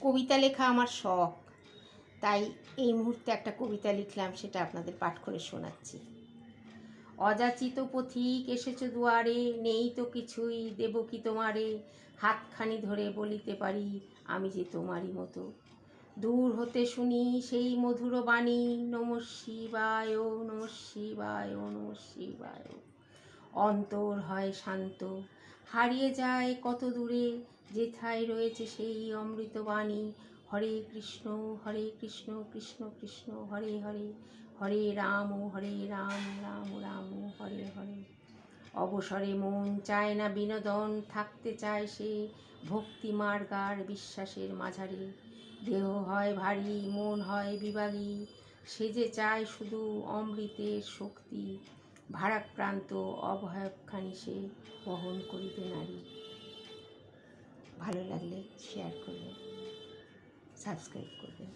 কবিতা লেখা আমার শখ। তাই এই মুহূর্তে একটা কবিতা লিখলাম, সেটা আপনাদের পাঠ করে শোনাচ্ছি। অযাচিত পথিক এসেছ দুয়ারে, নেই তো কিছুই, দেব কি তোমারে? হাতখানি ধরে বলিতে পারি আমি যে তোমারই মতো। দূর হতে শুনি সেই মধুর বাণী, নম শিবায় নম শিবায় নম শিবায়। অন্তর হয় শান্ত, হারিয়ে যায় কত দূরে যেথায় রয়েছে সেই অমৃতবাণী। হরে কৃষ্ণ হরে কৃষ্ণ কৃষ্ণ কৃষ্ণ, হরে হরে হরে রাম হরে রাম রাম রাম, হরে হরে। অবসরে মন চায় না বিনোদন, থাকতে চায় সে ভক্তি মার্গার বিশ্বাসের মাঝারে। দেহ হয় ভারী, মন হয় বিভাগী সে যে চায় শুধু অমৃতের শক্তি, ভারাক্রান্ত অবয়বখানি সে বহন করিতে নারী। ভালো লাগলে শেয়ার করবেন সাবস্ক্রাইব করবেন।